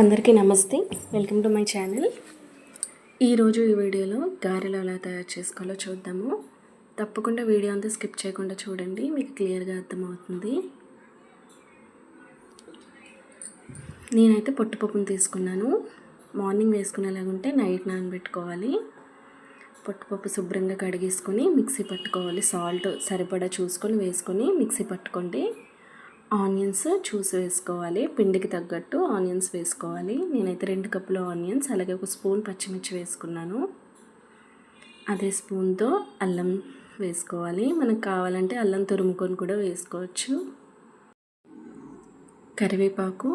అందరికీ నమస్తే. Welcome to my channel. ఈరోజు ఈ వీడియోలో గారెలు ఎలా తయారు చేసుకోవాలో చూద్దాము. తప్పకుండా వీడియో అంతా స్కిప్ చేయకుండా చూడండి మీకు క్లియర్గా అర్థమవుతుంది. నేనైతే పొట్టుపప్పును తీసుకున్నాను. మార్నింగ్ వేసుకునేలాగుంటే నైట్ నానబెట్టుకోవాలి. పొట్టుపప్పు శుభ్రంగా కడిగేసుకొని మిక్సీ పట్టుకోవాలి. సాల్ట్ సరిపడా చూసుకొని వేసుకొని మిక్సీ పట్టుకోండి. ఆనియన్స్ చూసి వేసుకోవాలి పిండికి తగ్గట్టు ఆనియన్స్ వేసుకోవాలి. నేనైతే రెండు కప్పుల ఆనియన్స్ అలాగే ఒక స్పూన్ పచ్చిమిర్చి వేసుకున్నాను. అదే స్పూన్తో అల్లం వేసుకోవాలి. మనకు కావాలంటే అల్లం తురుముకొని కూడా వేసుకోవచ్చు. కరివేపాకు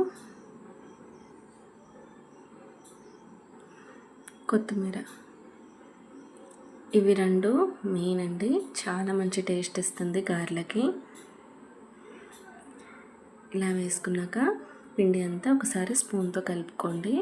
కొత్తిమీర. ఇవి రెండు మెయిన్ అండి. చాలా మంచి టేస్ట్ ఇస్తుంది గారెలకి. ఇలా వేసుకున్నాక పిండి అంతా ఒకసారి స్పూన్తో కలుపుకోండి.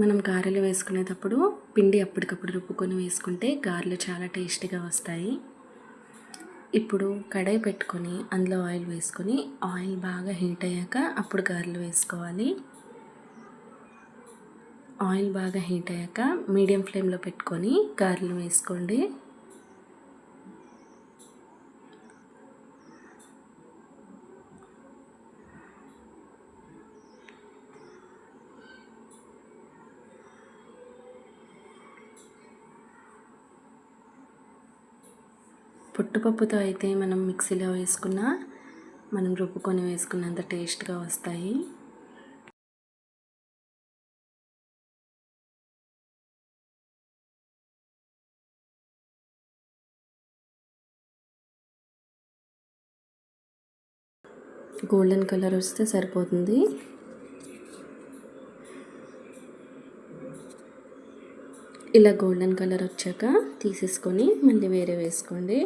మనం గారెలు వేసుకునేటప్పుడు పిండి అప్పటికప్పుడు రుబ్బుకొని వేసుకుంటే గారెలు చాలా టేస్టీగా వస్తాయి. ఇప్పుడు కడాయి పెట్టుకొని అందులో ఆయిల్ వేసుకొని ఆయిల్ బాగా హీట్ అయ్యాక అప్పుడు గారెలు వేసుకోవాలి. ఆయిల్ బాగా హీట్ అయ్యాక మీడియం ఫ్లేమ్లో పెట్టుకొని గారెలు వేసుకోండి. పుట్టుపప్పుతో అయితే మనం మిక్సీలో వేసుకున్న మనం రుబ్బుకొని వేసుకున్నంత టేస్ట్గా వస్తాయి. గోల్డెన్ కలర్ వస్తే సరిపోతుంది. ఇలా గోల్డెన్ కలర్ వచ్చాక తీసేసుకొని మళ్ళీ వేరే వేసుకోండి.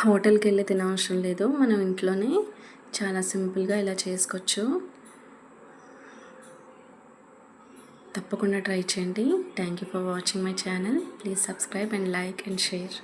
హోటల్కి వెళ్ళి తినవసరం లేదు. మనం ఇంట్లోనే చాలా సింపుల్గా ఇలా చేసుకోవచ్చు. తప్పకుండా ట్రై చేయండి. Thank you for watching my channel please subscribe and like and share